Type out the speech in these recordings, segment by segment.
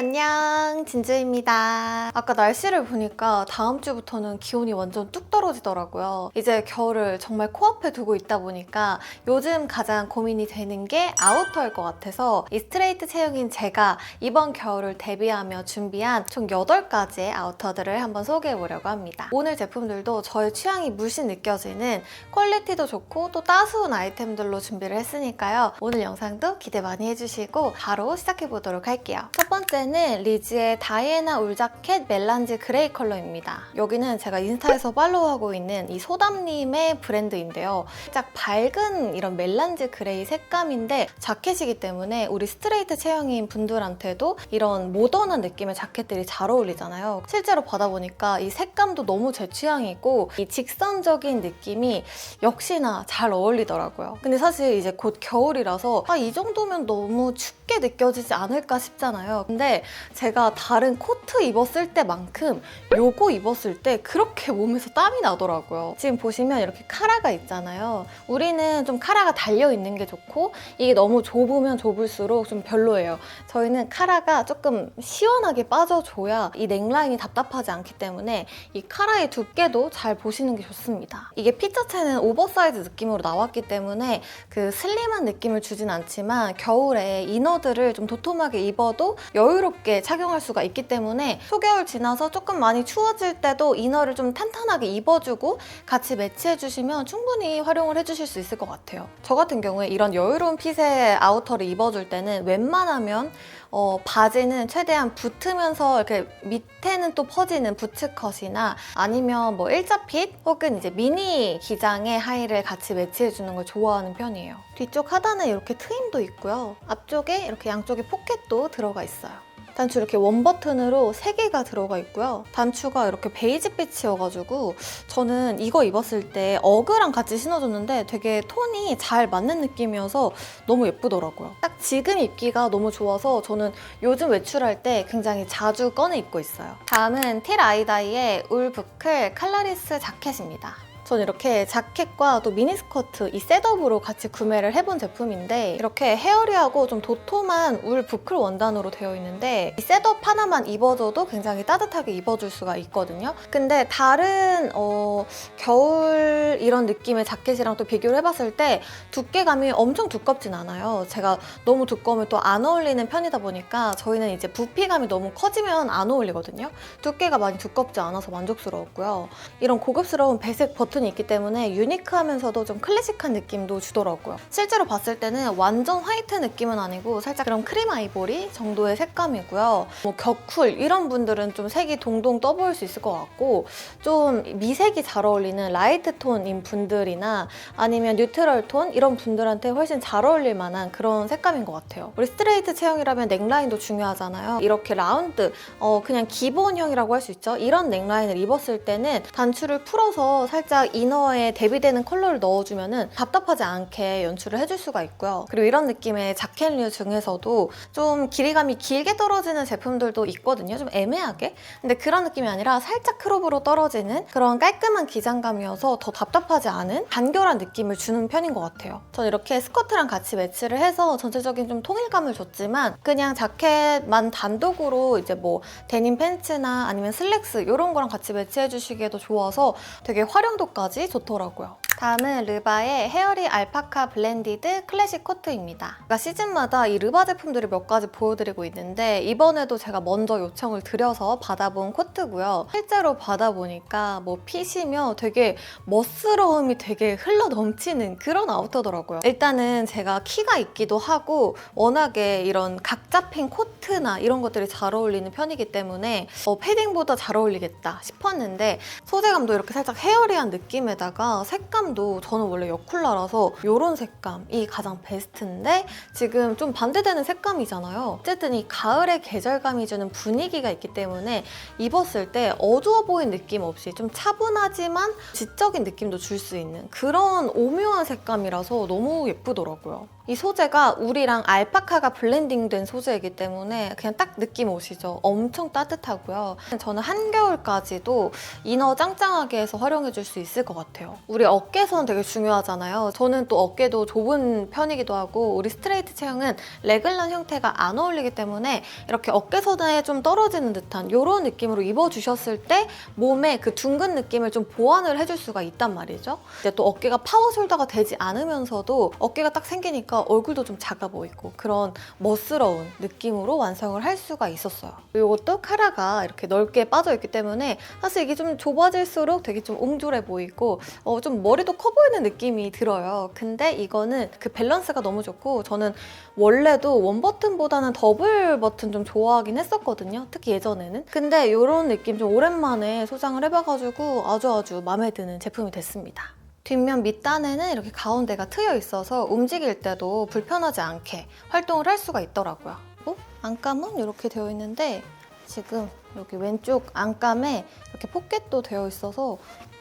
안녕. 진주입니다. 아까 날씨를 보니까 다음 주부터는 기온이 완전 뚝 떨어지더라고요. 이제 겨울을 정말 코앞에 두고 있다 보니까 요즘 가장 고민이 되는 게 아우터일 것 같아서 이 스트레이트 체형인 제가 이번 겨울을 대비하며 준비한 총 8가지의 아우터들을 한번 소개해 보려고 합니다. 오늘 제품들도 저의 취향이 물씬 느껴지는 퀄리티도 좋고 또 따스운 아이템들로 준비를 했으니까요. 오늘 영상도 기대 많이 해주시고 바로 시작해 보도록 할게요. 첫 번째는 리즈의 다이애나 울 자켓 멜란지 그레이 컬러입니다. 여기는 제가 인스타에서 팔로우하고 있는 이 소담님의 브랜드인데요. 살짝 밝은 이런 멜란지 그레이 색감인데 자켓이기 때문에 우리 스트레이트 체형인 분들한테도 이런 모던한 느낌의 자켓들이 잘 어울리잖아요. 실제로 받아보니까 이 색감도 너무 제 취향이고 이 직선적인 느낌이 역시나 잘 어울리더라고요. 근데 사실 이제 곧 겨울이라서 아, 이 정도면 너무 춥게 느껴지지 않을까 싶잖아요. 근데 제가 다른 코트 입었을 때만큼 요거 입었을 때 그렇게 몸에서 땀이 나더라고요. 지금 보시면 이렇게 카라가 있잖아요. 우리는 좀 카라가 달려 있는 게 좋고 이게 너무 좁으면 좁을수록 좀 별로예요. 저희는 카라가 조금 시원하게 빠져줘야 이 넥라인이 답답하지 않기 때문에 이 카라의 두께도 잘 보시는 게 좋습니다. 이게 핏 자체는 오버사이즈 느낌으로 나왔기 때문에 그 슬림한 느낌을 주진 않지만 겨울에 이너들을 좀 도톰하게 입어도 여유롭게 착용할 수가 있기 때문에 초겨울 지나서 조금 많이 추워질 때도 이너를 좀 탄탄하게 입어주고 같이 매치해주시면 충분히 활용을 해주실 수 있을 것 같아요. 저 같은 경우에 이런 여유로운 핏의 아우터를 입어줄 때는 웬만하면 어, 바지는 최대한 붙으면서 이렇게 밑에는 또 퍼지는 부츠컷이나 아니면 뭐 일자핏 혹은 이제 미니 기장의 하의를 같이 매치해주는 걸 좋아하는 편이에요. 뒤쪽 하단에 이렇게 트임도 있고요. 앞쪽에 이렇게 양쪽에 포켓도 들어가 있어요. 단추 이렇게 원 버튼으로 3개가 들어가 있고요. 단추가 이렇게 베이지빛이어가지고 저는 이거 입었을 때 어그랑 같이 신어줬는데 되게 톤이 잘 맞는 느낌이어서 너무 예쁘더라고요. 딱 지금 입기가 너무 좋아서 저는 요즘 외출할 때 굉장히 자주 꺼내 입고 있어요. 다음은 틸 아이다이의 울 부클 칼라리스 자켓입니다. 전 이렇게 자켓과 또 미니스커트 이 셋업으로 같이 구매를 해본 제품인데 이렇게 헤어리하고 좀 도톰한 울 부클 원단으로 되어 있는데 이 셋업 하나만 입어줘도 굉장히 따뜻하게 입어줄 수가 있거든요. 근데 다른 어, 겨울 이런 느낌의 자켓이랑 또 비교를 해봤을 때 두께감이 엄청 두껍진 않아요. 제가 너무 두꺼우면 또 안 어울리는 편이다 보니까 저희는 이제 부피감이 너무 커지면 안 어울리거든요. 두께가 많이 두껍지 않아서 만족스러웠고요. 이런 고급스러운 배색 버튼 이 있기 때문에 유니크하면서도 좀 클래식한 느낌도 주더라고요. 실제로 봤을 때는 완전 화이트 느낌은 아니고 살짝 그런 크림 아이보리 정도의 색감이고요. 뭐 격쿨 이런 분들은 좀 색이 동동 떠보일 수 있을 것 같고 좀 미색이 잘 어울리는 라이트 톤인 분들이나 아니면 뉴트럴 톤 이런 분들한테 훨씬 잘 어울릴 만한 그런 색감인 것 같아요. 우리 스트레이트 체형이라면 넥라인도 중요하잖아요. 이렇게 라운드 어, 그냥 기본형이라고 할 수 있죠. 이런 넥라인을 입었을 때는 단추를 풀어서 살짝 이너에 대비되는 컬러를 넣어주면 답답하지 않게 연출을 해줄 수가 있고요. 그리고 이런 느낌의 자켓류 중에서도 좀 길이감이 길게 떨어지는 제품들도 있거든요. 좀 애매하게. 근데 그런 느낌이 아니라 살짝 크롭으로 떨어지는 그런 깔끔한 기장감이어서 더 답답하지 않은 간결한 느낌을 주는 편인 것 같아요. 전 이렇게 스커트랑 같이 매치를 해서 전체적인 좀 통일감을 줬지만 그냥 자켓만 단독으로 이제 뭐 데님 팬츠나 아니면 슬랙스 이런 거랑 같이 매치해 주시기에도 좋아서 되게 활용도 까지 좋더라고요. 다음은 르바의 헤어리 알파카 블렌디드 클래식 코트입니다. 그러니까 시즌마다 이 르바 제품들을 몇 가지 보여드리고 있는데 이번에도 제가 먼저 요청을 드려서 받아본 코트고요. 실제로 받아보니까 뭐 핏이며 되게 멋스러움이 되게 흘러 넘치는 그런 아우터더라고요. 일단은 제가 키가 있기도 하고 워낙에 이런 각 잡힌 코트나 이런 것들이 잘 어울리는 편이기 때문에 어, 패딩보다 잘 어울리겠다 싶었는데 소재감도 이렇게 살짝 헤어리한 느낌에다가 색감 도 저는 원래 여쿨라라서 이런 색감이 가장 베스트인데 지금 좀 반대되는 색감이잖아요. 어쨌든 이 가을의 계절감이 주는 분위기가 있기 때문에 입었을 때 어두워 보이는 느낌 없이 좀 차분하지만 지적인 느낌도 줄 수 있는 그런 오묘한 색감이라서 너무 예쁘더라고요. 이 소재가 울이랑 알파카가 블렌딩된 소재이기 때문에 그냥 딱 느낌 오시죠? 엄청 따뜻하고요. 저는 한겨울까지도 이너 짱짱하게 해서 활용해 줄 수 있을 것 같아요. 우리 어깨 선 되게 중요하잖아요. 저는 또 어깨도 좁은 편이기도 하고 우리 스트레이트 체형은 레글런 형태가 안 어울리기 때문에 이렇게 어깨선에 좀 떨어지는 듯한 이런 느낌으로 입어주셨을 때 몸에 그 둥근 느낌을 좀 보완을 해줄 수가 있단 말이죠. 이제 또 어깨가 파워 숄더가 되지 않으면서도 어깨가 딱 생기니까 얼굴도 좀 작아 보이고 그런 멋스러운 느낌으로 완성을 할 수가 있었어요. 이것도 카라가 이렇게 넓게 빠져 있기 때문에 사실 이게 좀 좁아질수록 되게 좀 옹졸해 보이고 어, 좀 머리 도 커 보이는 느낌이 들어요. 근데 이거는 그 밸런스가 너무 좋고 저는 원래도 원 버튼보다는 더블 버튼 좀 좋아하긴 했었거든요. 특히 예전에는. 근데 이런 느낌 좀 오랜만에 소장을 해봐가지고 아주 아주 마음에 드는 제품이 됐습니다. 뒷면 밑단에는 이렇게 가운데가 트여 있어서 움직일 때도 불편하지 않게 활동을 할 수가 있더라고요. 어? 안감은 이렇게 되어 있는데 지금 여기 왼쪽 안감에 이렇게 포켓도 되어 있어서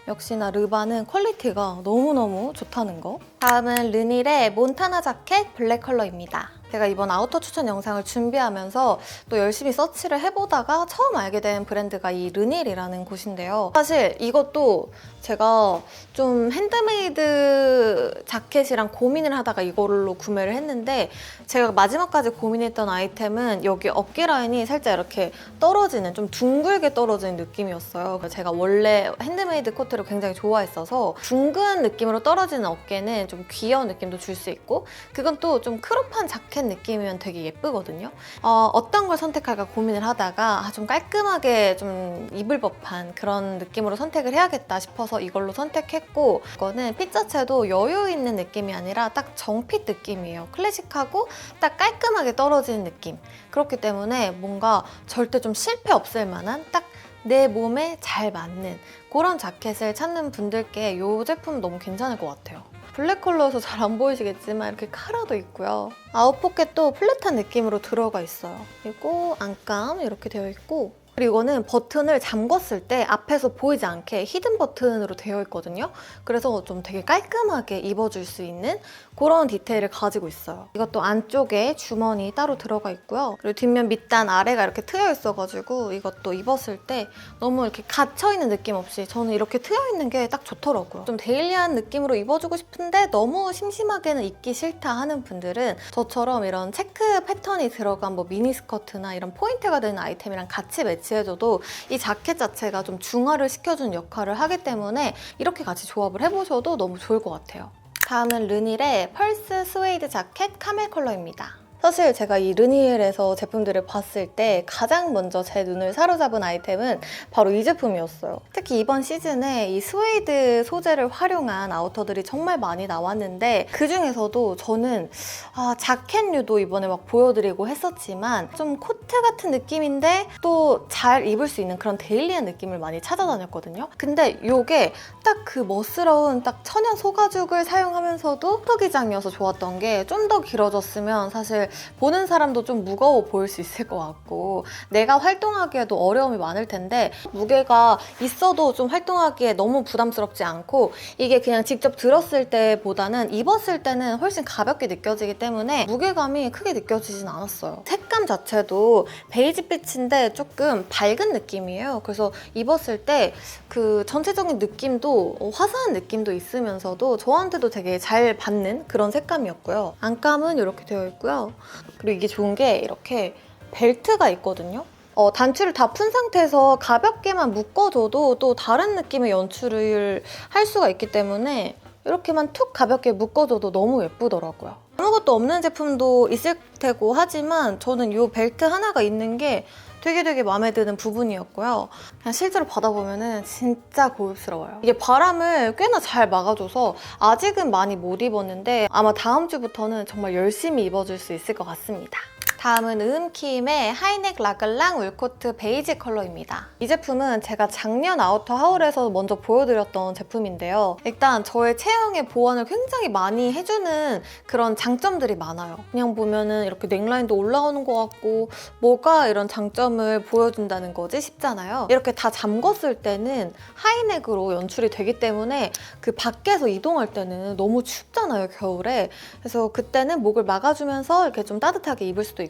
역시나 르바는 퀄리티가 너무너무 좋다는 거. 다음은 르닐의 몬타나 자켓 블랙 컬러입니다. 제가 이번 아우터 추천 영상을 준비하면서 또 열심히 서치를 해보다가 처음 알게 된 브랜드가 이 르닐이라는 곳인데요. 사실 이것도 제가 좀 핸드메이드 자켓이랑 고민을 하다가 이걸로 구매를 했는데 제가 마지막까지 고민했던 아이템은 여기 어깨 라인이 살짝 이렇게 떨어지는 좀 둥글게 떨어지는 느낌이었어요. 제가 원래 핸드메이드 코트를 굉장히 좋아했어서 둥근 느낌으로 떨어지는 어깨는 좀 귀여운 느낌도 줄 수 있고 그건 또 좀 크롭한 자켓 느낌이면 되게 예쁘거든요. 어, 떤 걸 선택할까 고민을 하다가 아, 좀 깔끔하게 좀 입을 법한 그런 느낌으로 선택을 해야겠다 싶어서 이걸로 선택했고 이거는 핏 자체도 여유 있는 느낌이 아니라 딱 정핏 느낌이에요. 클래식하고 딱 깔끔하게 떨어지는 느낌. 그렇기 때문에 뭔가 절대 좀 실패 없을 만한 딱 내 몸에 잘 맞는 그런 자켓을 찾는 분들께 이 제품 너무 괜찮을 것 같아요. 블랙 컬러여서 잘 안 보이시겠지만 이렇게 카라도 있고요. 아웃 포켓도 플랫한 느낌으로 들어가 있어요. 그리고 안감 이렇게 되어 있고 그리고 이거는 버튼을 잠궜을 때 앞에서 보이지 않게 히든 버튼으로 되어 있거든요. 그래서 좀 되게 깔끔하게 입어줄 수 있는 그런 디테일을 가지고 있어요. 이것도 안쪽에 주머니 따로 들어가 있고요. 그리고 뒷면 밑단 아래가 이렇게 트여 있어가지고 이것도 입었을 때 너무 이렇게 갇혀있는 느낌 없이 저는 이렇게 트여 있는 게 딱 좋더라고요. 좀 데일리한 느낌으로 입어주고 싶은데 너무 심심하게는 입기 싫다 하는 분들은 저처럼 이런 체크 패턴이 들어간 뭐 미니스커트나 이런 포인트가 되는 아이템이랑 같이 매치 해줘도 이 자켓 자체가 좀 중화를 시켜주는 역할을 하기 때문에 이렇게 같이 조합을 해보셔도 너무 좋을 것 같아요. 다음은 르닐의 펄스 스웨이드 자켓 카멜 컬러입니다. 사실 제가 이 르니엘에서 제품들을 봤을 때 가장 먼저 제 눈을 사로잡은 아이템은 바로 이 제품이었어요. 특히 이번 시즌에 이 스웨이드 소재를 활용한 아우터들이 정말 많이 나왔는데 그 중에서도 저는 아, 자켓류도 이번에 막 보여드리고 했었지만 좀 코트 같은 느낌인데 또 잘 입을 수 있는 그런 데일리한 느낌을 많이 찾아다녔거든요. 근데 이게 딱 그 멋스러운 딱 천연 소가죽을 사용하면서도 토기장이어서 좋았던 게 좀 더 길어졌으면 사실 보는 사람도 좀 무거워 보일 수 있을 것 같고 내가 활동하기에도 어려움이 많을 텐데 무게가 있어도 좀 활동하기에 너무 부담스럽지 않고 이게 그냥 직접 들었을 때보다는 입었을 때는 훨씬 가볍게 느껴지기 때문에 무게감이 크게 느껴지진 않았어요. 색감 자체도 베이지빛인데 조금 밝은 느낌이에요. 그래서 입었을 때 그 전체적인 느낌도 어, 화사한 느낌도 있으면서도 저한테도 되게 잘 받는 그런 색감이었고요. 안감은 이렇게 되어 있고요. 그리고 이게 좋은 게 이렇게 벨트가 있거든요. 어, 단추를 다 푼 상태에서 가볍게만 묶어줘도 또 다른 느낌의 연출을 할 수가 있기 때문에 이렇게만 툭 가볍게 묶어줘도 너무 예쁘더라고요. 아무것도 없는 제품도 있을 테고 하지만 저는 이 벨트 하나가 있는 게 되게 되게 마음에 드는 부분이었고요. 그냥 실제로 받아보면은 진짜 고급스러워요. 이게 바람을 꽤나 잘 막아줘서 아직은 많이 못 입었는데 아마 다음 주부터는 정말 열심히 입어줄 수 있을 것 같습니다. 다음은 음킴의 하이넥 라글랑 울코트 베이지 컬러입니다. 이 제품은 제가 작년 아우터 하울에서 먼저 보여드렸던 제품인데요. 일단 저의 체형의 보완을 굉장히 많이 해주는 그런 장점들이 많아요. 그냥 보면은 이렇게 넥라인도 올라오는 것 같고 뭐가 이런 장점을 보여준다는 거지 싶잖아요. 이렇게 다 잠궜을 때는 하이넥으로 연출이 되기 때문에 그 밖에서 이동할 때는 너무 춥잖아요, 겨울에. 그래서 그때는 목을 막아주면서 이렇게 좀 따뜻하게 입을 수도 있고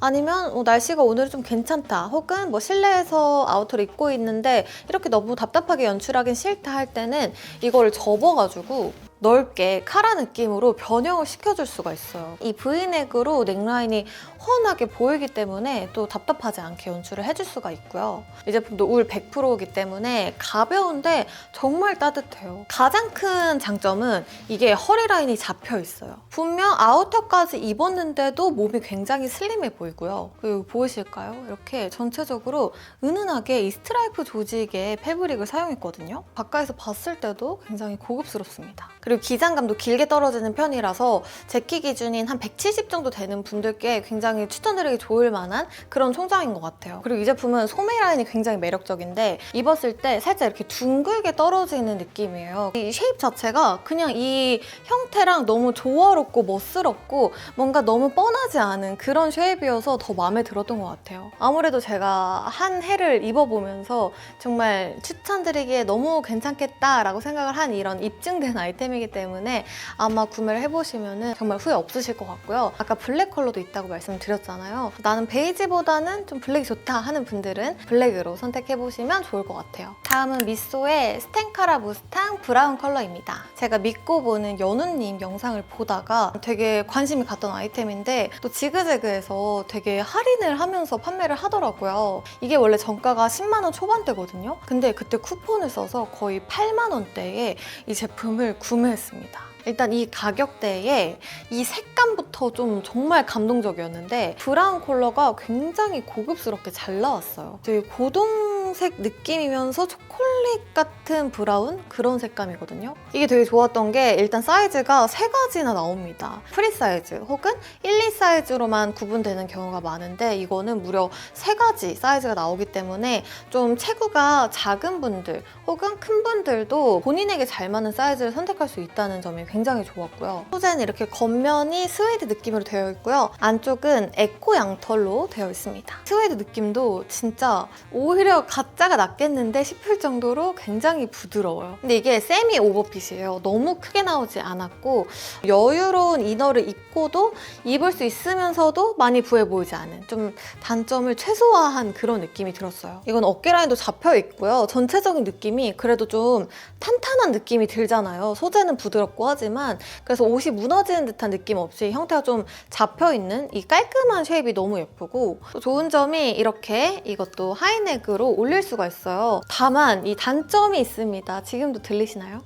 아니면 어, 날씨가 오늘은 좀 괜찮다 혹은 뭐 실내에서 아우터를 입고 있는데 이렇게 너무 답답하게 연출하긴 싫다 할 때는 이거를 접어가지고 넓게 카라 느낌으로 변형을 시켜줄 수가 있어요. 이 V넥으로 넥라인이 훤하게 보이기 때문에 또 답답하지 않게 연출을 해줄 수가 있고요. 이 제품도 울 100%이기 때문에 가벼운데 정말 따뜻해요. 가장 큰 장점은 이게 허리 라인이 잡혀 있어요. 분명 아우터까지 입었는데도 몸이 굉장히 슬림해 보이고요. 그리고 보이실까요? 이렇게 전체적으로 은은하게 이 스트라이프 조직의 패브릭을 사용했거든요. 가까이서 봤을 때도 굉장히 고급스럽습니다. 그리고 기장감도 길게 떨어지는 편이라서 제키 기준인 한 170 정도 되는 분들께 굉장히 추천드리기 좋을 만한 그런 총장인 것 같아요. 그리고 이 제품은 소매 라인이 굉장히 매력적인데 입었을 때 살짝 이렇게 둥글게 떨어지는 느낌이에요. 이 쉐입 자체가 그냥 이 형태랑 너무 조화롭고 멋스럽고 뭔가 너무 뻔하지 않은 그런 쉐입이어서 더 마음에 들었던 것 같아요. 아무래도 제가 한 해를 입어보면서 정말 추천드리기에 너무 괜찮겠다라고 생각을 한 이런 입증된 아이템이 기 때문에 아마 구매를 해보시면 정말 후회 없으실 것 같고요. 아까 블랙 컬러도 있다고 말씀드렸잖아요. 나는 베이지보다는 좀 블랙이 좋다 하는 분들은 블랙으로 선택해보시면 좋을 것 같아요. 다음은 미소의 스텐카라 무스탕 브라운 컬러입니다. 제가 믿고 보는 연우님 영상을 보다가 되게 관심이 갔던 아이템인데 또 지그재그에서 되게 할인을 하면서 판매를 하더라고요. 이게 원래 정가가 10만 원 초반대거든요. 근데 그때 쿠폰을 써서 거의 8만 원대에 이 제품을 구매 했습니다. 일단 이 가격대에 이 색감부터 좀 정말 감동적이었는데 브라운 컬러가 굉장히 고급스럽게 잘 나왔어요. 되게 고동색 느낌이면서 초콜릿 같은 브라운 그런 색감이거든요. 이게 되게 좋았던 게 일단 사이즈가 세 가지나 나옵니다. 프리 사이즈 혹은 1, 2 사이즈로만 구분되는 경우가 많은데 이거는 무려 세 가지 사이즈가 나오기 때문에 좀 체구가 작은 분들 혹은 큰 분들도 본인에게 잘 맞는 사이즈를 선택할 수 있다는 점이 굉장히 좋았고요. 소재는 이렇게 겉면이 스웨이드 느낌으로 되어 있고요. 안쪽은 에코 양털로 되어 있습니다. 스웨이드 느낌도 진짜 오히려 가짜가 낫겠는데 싶을 정도로 굉장히 부드러워요. 근데 이게 세미 오버핏이에요. 너무 크게 나오지 않았고 여유로운 이너를 입고도 입을 수 있으면서도 많이 부해 보이지 않은 좀 단점을 최소화한 그런 느낌이 들었어요. 이건 어깨 라인도 잡혀 있고요. 전체적인 느낌이 그래도 좀 탄탄한 느낌이 들잖아요. 소재는 부드럽고 하지만 그래서 옷이 무너지는 듯한 느낌 없이 형태가 좀 잡혀 있는 이 깔끔한 쉐입이 너무 예쁘고 또 좋은 점이 이렇게 이것도 하이넥으로 올릴 수가 있어요. 다만 이 단점이 있습니다. 지금도 들리시나요?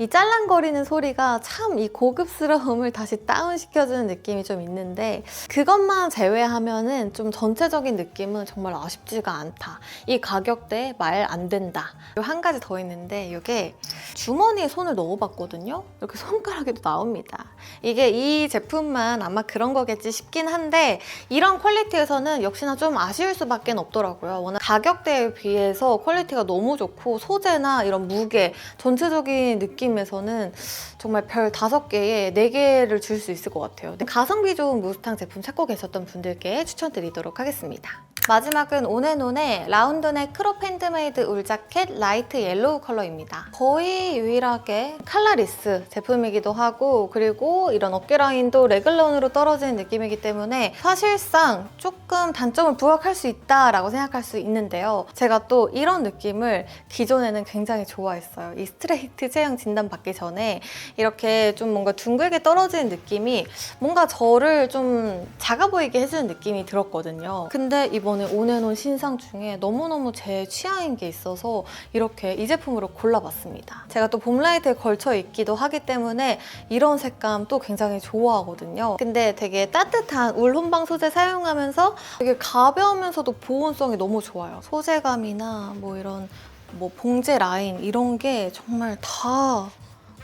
이 짤랑거리는 소리가 참 이 고급스러움을 다시 다운시켜주는 느낌이 좀 있는데 그것만 제외하면은 좀 전체적인 느낌은 정말 아쉽지가 않다. 이 가격대에 말 안 된다. 요한 가지 더 있는데 이게 주머니에 손을 넣어봤거든요. 이렇게 손가락에도 나옵니다. 이게 이 제품만 아마 그런 거겠지 싶긴 한데 이런 퀄리티에서는 역시나 좀 아쉬울 수밖에 없더라고요. 워낙 가격대에 비해서 퀄리티가 너무 좋고 소재나 이런 무게 전체적인 느낌 에서는 정말 별 다섯 개에 네 개를 줄 수 있을 것 같아요. 가성비 좋은 무스탕 제품 찾고 계셨던 분들께 추천드리도록 하겠습니다. 마지막은 온앤온의 라운드넥 크롭 핸드메이드 울 자켓 라이트 옐로우 컬러입니다. 거의 유일하게 칼라리스 제품이기도 하고 그리고 이런 어깨 라인도 레글런으로 떨어지는 느낌이기 때문에 사실상 조금 단점을 부각할 수 있다라고 생각할 수 있는데요. 제가 또 이런 느낌을 기존에는 굉장히 좋아했어요. 이 스트레이트 체형 진단 받기 전에 이렇게 좀 뭔가 둥글게 떨어지는 느낌이 뭔가 저를 좀 작아 보이게 해주는 느낌이 들었거든요. 근데 이번 에 온앤온 신상 중에 너무너무 제 취향인 게 있어서 이렇게 이 제품으로 골라봤습니다. 제가 또 봄라이트에 걸쳐 있기도 하기 때문에 이런 색감 또 굉장히 좋아하거든요. 근데 되게 따뜻한 울 혼방 소재 사용하면서 되게 가벼우면서도 보온성이 너무 좋아요. 소재감이나 뭐 이런 뭐 봉제 라인 이런 게 정말 다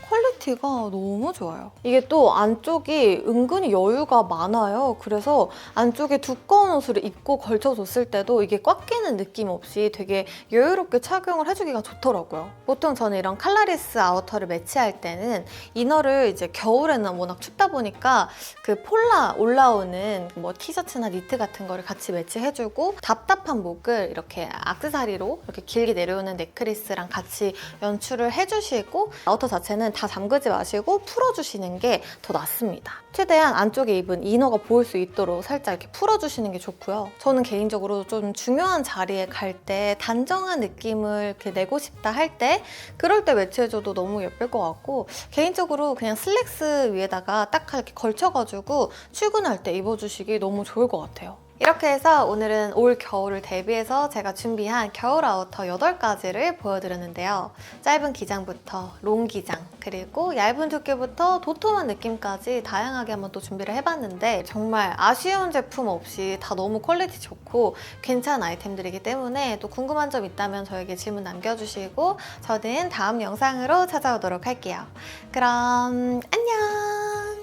퀄리티가 너무 좋아요. 이게 또 안쪽이 은근히 여유가 많아요. 그래서 안쪽에 두꺼운 옷을 입고 걸쳐줬을 때도 이게 꽉 끼는 느낌 없이 되게 여유롭게 착용을 해주기가 좋더라고요. 보통 저는 이런 칼라리스 아우터를 매치할 때는 이너를 이제 겨울에는 워낙 춥다 보니까 그 폴라 올라오는 뭐 티셔츠나 니트 같은 거를 같이 매치해주고 답답한 목을 이렇게 악세사리로 이렇게 길게 내려오는 넥크리스랑 같이 연출을 해주시고 아우터 자체는 다 잠그지 마시고 풀어주시는 게 더 낫습니다. 최대한 안쪽에 입은 이너가 보일 수 있도록 살짝 이렇게 풀어주시는 게 좋고요. 저는 개인적으로 좀 중요한 자리에 갈 때 단정한 느낌을 이렇게 내고 싶다 할 때 그럴 때 매치해줘도 너무 예쁠 것 같고 개인적으로 그냥 슬랙스 위에다가 딱 이렇게 걸쳐가지고 출근할 때 입어주시기 너무 좋을 것 같아요. 이렇게 해서 오늘은 올 겨울을 대비해서 제가 준비한 겨울 아우터 8가지를 보여드렸는데요. 짧은 기장부터 롱 기장, 그리고 얇은 두께부터 도톰한 느낌까지 다양하게 한번 또 준비를 해봤는데 정말 아쉬운 제품 없이 다 너무 퀄리티 좋고 괜찮은 아이템들이기 때문에 또 궁금한 점 있다면 저에게 질문 남겨주시고 저는 다음 영상으로 찾아오도록 할게요. 그럼 안녕!